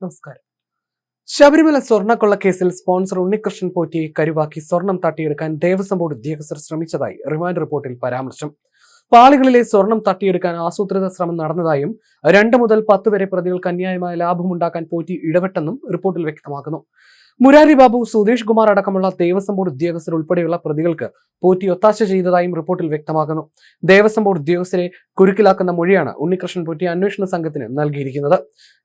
നമസ്കാരം. ശബരിമല സ്വർണക്കൊള്ള കേസിൽ സ്പോൺസർ ഉണ്ണികൃഷ്ണൻ പോറ്റിയെ കരുവാക്കി സ്വർണം തട്ടിയെടുക്കാൻ ദേവസ്വം ബോർഡ് ഉദ്യോഗസ്ഥർ ശ്രമിച്ചതായി റിമാൻഡ് റിപ്പോർട്ടിൽ പരാമർശം. പാളികളിലെ സ്വർണം തട്ടിയെടുക്കാൻ ആസൂത്രിത ശ്രമം നടന്നതായും രണ്ട് മുതൽ പത്ത് വരെ പ്രതികൾക്ക് അന്യായമായ ലാഭമുണ്ടാക്കാൻ പോറ്റി ഇടപെട്ടെന്നും റിപ്പോർട്ടിൽ വ്യക്തമാക്കുന്നു. മുരാരി ബാബു സുധീഷ് കുമാർ അടക്കമുള്ള ദേവസ്വം ബോർഡ് ഉദ്യോഗസ്ഥർ ഉൾപ്പെടെയുള്ള പ്രതികൾക്ക് പോറ്റി ഒത്താശ ചെയ്തതായും റിപ്പോർട്ടിൽ വ്യക്തമാക്കുന്നു ദേവസ്വം ബോർഡ് ഉദ്യോഗസ്ഥരെ കുരുക്കിലാക്കുന്ന മൊഴിയാണ് ഉണ്ണികൃഷ്ണൻ പോറ്റി അന്വേഷണ സംഘത്തിന് നൽകിയിരിക്കുന്നത്.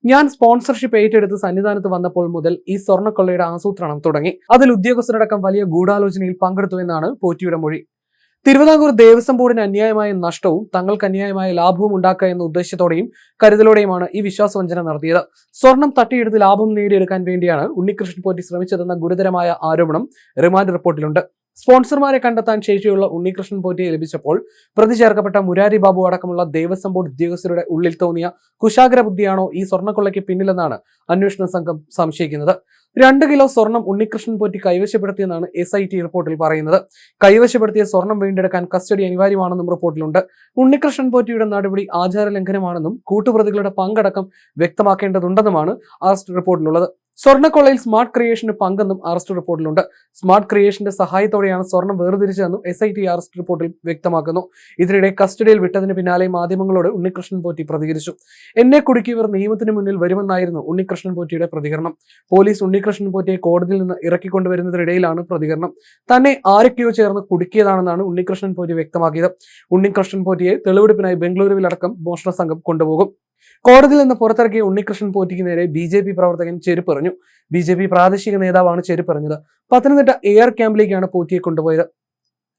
ഞാൻ സ്പോൺസർഷിപ്പ് ഏറ്റെടുത്ത് സന്നിധാനത്ത് വന്നപ്പോൾ മുതൽ ഈ സ്വർണക്കൊള്ളയുടെ ആസൂത്രണം തുടങ്ങി. അതിൽ ഉദ്യോഗസ്ഥരടക്കം വലിയ ഗൂഢാലോചനയിൽ പങ്കെടുത്തു എന്നാണ് പോറ്റിയുടെ മൊഴി. തിരുവിതാംകൂർ ദേവസ്വം ബോർഡിന് അന്യായമായ നഷ്ടവും തങ്ങൾക്ക് അന്യായമായ ലാഭവും ഉണ്ടാക്കുക എന്ന ഉദ്ദേശത്തോടെയും കരുതലോടെയുമാണ് ഈ വിശ്വാസവഞ്ചന നടത്തിയത്. സ്വർണം തട്ടിയെടുത്ത് ലാഭം നേടിയെടുക്കാൻ വേണ്ടിയാണ് ഉണ്ണികൃഷ്ണൻ പോറ്റി ശ്രമിച്ചതെന്ന ഗുരുതരമായ ആരോപണം റിമാൻഡ് റിപ്പോർട്ടിലുണ്ട്. സ്പോൺസർമാരെ കണ്ടെത്താൻ ശേഷിയുള്ള ഉണ്ണികൃഷ്ണൻ പോറ്റിയെ ലഭിച്ചപ്പോൾ പ്രതി ചേർക്കപ്പെട്ട മുരാരി ബാബു അടക്കമുള്ള ദേവസ്വം ബോർഡ് ഉദ്യോഗസ്ഥരുടെ ഉള്ളിൽ തോന്നിയ കുശാഗ്ര ബുദ്ധിയാണോ ഈ സ്വർണക്കൊള്ളയ്ക്ക് പിന്നിലെന്നാണ് അന്വേഷണ സംഘം സംശയിക്കുന്നത്. രണ്ട് കിലോ സ്വർണം ഉണ്ണികൃഷ്ണൻ പോറ്റി കൈവശപ്പെടുത്തിയെന്നാണ് എസ് ഐ ടി റിപ്പോർട്ടിൽ പറയുന്നത്. കൈവശപ്പെടുത്തിയ സ്വർണം വീണ്ടെടുക്കാൻ കസ്റ്റഡി അനിവാര്യമാണെന്നും റിപ്പോർട്ടിലുണ്ട്. ഉണ്ണികൃഷ്ണൻ പോറ്റിയുടെ നടപടി ആചാര ലംഘനമാണെന്നും കൂട്ടുപ്രതികളുടെ പങ്കടക്കം വ്യക്തമാക്കേണ്ടതുണ്ടെന്നുമാണ് അറസ്റ്റ് റിപ്പോർട്ടിലുള്ളത്. സ്വർണക്കൊള്ളയിൽ സ്മാർട്ട് ക്രിയേഷന് പങ്കെന്നും അറസ്റ്റ് റിപ്പോർട്ടിലുണ്ട്. സ്മാർട്ട് ക്രിയേഷന്റെ സഹായത്തോടെയാണ് സ്വർണം വേർതിരിച്ചതെന്നും എസ് ഐ ടി അറസ്റ്റ് റിപ്പോർട്ടിൽ വ്യക്തമാക്കുന്നു. ഇതിനിടെ കസ്റ്റഡിയിൽ വിട്ടതിന് പിന്നാലെ മാധ്യമങ്ങളോട് ഉണ്ണികൃഷ്ണൻ പോറ്റി പ്രതികരിച്ചു. എന്നെ കുടുക്കിയവർ നിയമത്തിന് മുന്നിൽ വരുമെന്നായിരുന്നു ഉണ്ണികൃഷ്ണൻ പോറ്റിയുടെ പ്രതികരണം. പോലീസ് ഉണ്ണികൃഷ്ണൻ പോറ്റിയെ കോടതിയിൽ നിന്ന് ഇറക്കിക്കൊണ്ടുവരുന്നതിനിടയിലാണ് പ്രതികരണം. തന്നെ ആരൊക്കെയോ ചേർന്ന് കുടുക്കിയതാണെന്നാണ് ഉണ്ണികൃഷ്ണൻ പോറ്റി വ്യക്തമാക്കിയത്. ഉണ്ണികൃഷ്ണൻ പോറ്റിയെ തെളിവെടുപ്പിനായി ബംഗളൂരുവിലടക്കം മോഷണ സംഘം കൊണ്ടുപോകും. കോടതിയിൽ നിന്ന് പുറത്തിറക്കിയ ഉണ്ണികൃഷ്ണൻ പോറ്റിക്ക് നേരെ ബി ജെ പി പ്രവർത്തകൻ ചെരുപ്പെറിഞ്ഞു. ബി ജെ പി പ്രാദേശിക നേതാവാണ് ചെരുപ്പെറിഞ്ഞത്. പത്തനംതിട്ട എയർ ക്യാമ്പിലേക്കാണ് പോറ്റിയെ കൊണ്ടുപോയത്.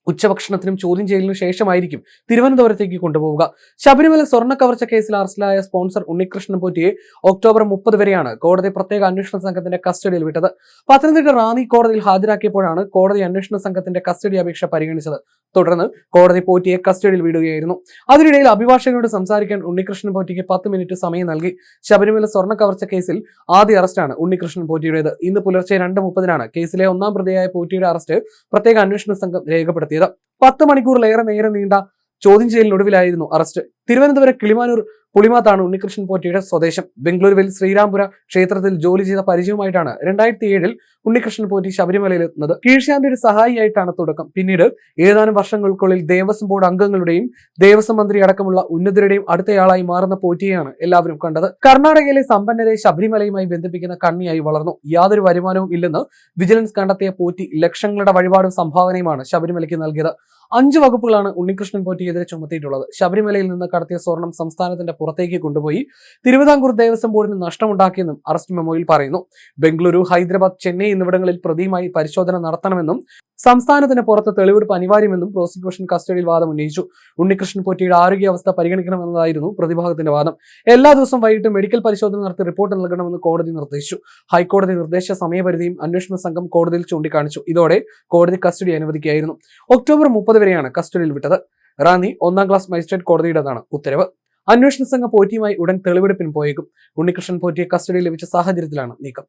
ഉച്ചഭക്ഷണത്തിനും ചോദ്യം ചെയ്യലിനും ശേഷമായിരിക്കും തിരുവനന്തപുരത്തേക്ക് കൊണ്ടുപോവുക. ശബരിമല സ്വർണ കവർച്ച കേസിൽ അറസ്റ്റിലായ സ്പോൺസർ ഉണ്ണികൃഷ്ണൻ പോറ്റിയെ ഒക്ടോബർ മുപ്പത് വരെയാണ് കോടതി പ്രത്യേക അന്വേഷണ സംഘത്തിന്റെ കസ്റ്റഡിയിൽ വിട്ടത്. പത്തനംതിട്ട റാന്നി കോടതിയിൽ ഹാജരാക്കിയപ്പോഴാണ് കോടതി അന്വേഷണ സംഘത്തിന്റെ കസ്റ്റഡി അപേക്ഷ പരിഗണിച്ചത്. തുടർന്ന് കോടതി പോറ്റിയെ കസ്റ്റഡിയിൽ വിടുകയായിരുന്നു. അതിനിടയിൽ അഭിഭാഷകനോട് സംസാരിക്കാൻ ഉണ്ണികൃഷ്ണൻ പോറ്റിക്ക് പത്ത് മിനിറ്റ് സമയം നൽകി. ശബരിമല സ്വർണ കവർച്ച കേസിൽ ആദ്യ അറസ്റ്റാണ് ഉണ്ണികൃഷ്ണൻ പോറ്റിയുടേത്. ഇന്ന് പുലർച്ചെ രണ്ട് മുപ്പതിനാണ് കേസിലെ ഒന്നാം പ്രതിയായ പോറ്റിയുടെ അറസ്റ്റ് പ്രത്യേക അന്വേഷണ സംഘം രേഖപ്പെടുത്തിയത്. പത്ത് മണിക്കൂറിലേറെ നേരം നീണ്ട ചോദ്യം ചെയ്യലിനൊടുവിലായിരുന്നു അറസ്റ്റ്. തിരുവനന്തപുരം കിളിമാനൂർ പുളിമാത്താണ് ഉണ്ണികൃഷ്ണൻ പോറ്റിയുടെ സ്വദേശം. ബംഗളൂരുവിൽ ശ്രീരാംപുര ക്ഷേത്രത്തിൽ ജോലി ചെയ്ത പരിചയമായിട്ടാണ് രണ്ടായിരത്തി ഏഴിൽ ഉണ്ണികൃഷ്ണൻ പോറ്റി ശബരിമലയിൽ എത്തുന്നത്. കീഴ്ശാന്തിയുടെ സഹായിയായിട്ടാണ് തുടക്കം. പിന്നീട് ഏതാനും വർഷങ്ങൾക്കുള്ളിൽ ദേവസ്വം ബോർഡ് അംഗങ്ങളുടെയും ദേവസ്വം മന്ത്രി അടക്കമുള്ള ഉന്നതരുടെയും അടുത്തയാളായി മാറുന്ന പോറ്റിയെയാണ് എല്ലാവരും കണ്ടത്. കർണാടകയിലെ സമ്പന്നരെ ശബരിമലയുമായി ബന്ധിപ്പിക്കുന്ന കണ്ണിയായി വളർന്നു. യാതൊരു വരുമാനവും ഇല്ലെന്ന് വിജിലൻസ് കണ്ടെത്തിയ പോറ്റി ലക്ഷങ്ങളുടെ വഴിപാടും സംഭാവനയുമാണ് ശബരിമലയ്ക്ക് നൽകിയത്. അഞ്ച് വകുപ്പുകളാണ് ഉണ്ണികൃഷ്ണൻ പോറ്റിയെതിരെ ചുമത്തിയിട്ടുള്ളത്. ശബരിമലയിൽ നിന്ന് കടത്തിയ സ്വർണം സംസ്ഥാനത്തിന്റെ പുറത്തേക്ക് കൊണ്ടുപോയി തിരുവിതാംകൂർ ദേവസ്വം ബോർഡിന് നഷ്ടമുണ്ടാക്കിയെന്നും അറസ്റ്റ് മെമ്മോയിൽ പറയുന്നു. ബംഗളൂരു ഹൈദരാബാദ് ചെന്നൈ എന്നിവിടങ്ങളിൽ പ്രതിയുമായി പരിശോധന നടത്തണമെന്നും സംസ്ഥാനത്തിന് പുറത്ത് തെളിവെടുപ്പ് അനിവാര്യമെന്നും പ്രോസിക്യൂഷൻ കസ്റ്റഡിയിൽ വാദം ഉന്നയിച്ചു. ഉണ്ണികൃഷ്ണൻ പോറ്റിയുടെ ആരോഗ്യാവസ്ഥ പരിഗണിക്കണമെന്നതായിരുന്നു പ്രതിഭാഗത്തിന്റെ വാദം. എല്ലാ ദിവസവും വൈകിട്ട് മെഡിക്കൽ പരിശോധന നടത്തി റിപ്പോർട്ട് നൽകണമെന്ന് കോടതി നിർദ്ദേശിച്ചു. ഹൈക്കോടതി നിർദ്ദേശ സമയപരിധിയും അന്വേഷണ സംഘം കോടതിയിൽ ചൂണ്ടിക്കാണിച്ചു. ഇതോടെ കോടതി കസ്റ്റഡി അനുവദിക്കുകയായിരുന്നു. ഒക്ടോബർ മുപ്പത് വരെയാണ് കസ്റ്റഡിയിൽ വിട്ടത്. റാന്നി ഒന്നാം ക്ലാസ് മജിസ്ട്രേറ്റ് കോടതിയുടേതാണ് ഉത്തരവ്. അന്വേഷണ സംഘം പോറ്റിയുമായി ഉടൻ തെളിവെടുപ്പിന് പോയേക്കും. ഉണ്ണികൃഷ്ണൻ പോറ്റിയെ കസ്റ്റഡിയിൽ ലഭിച്ച സാഹചര്യത്തിലാണ് നീക്കം.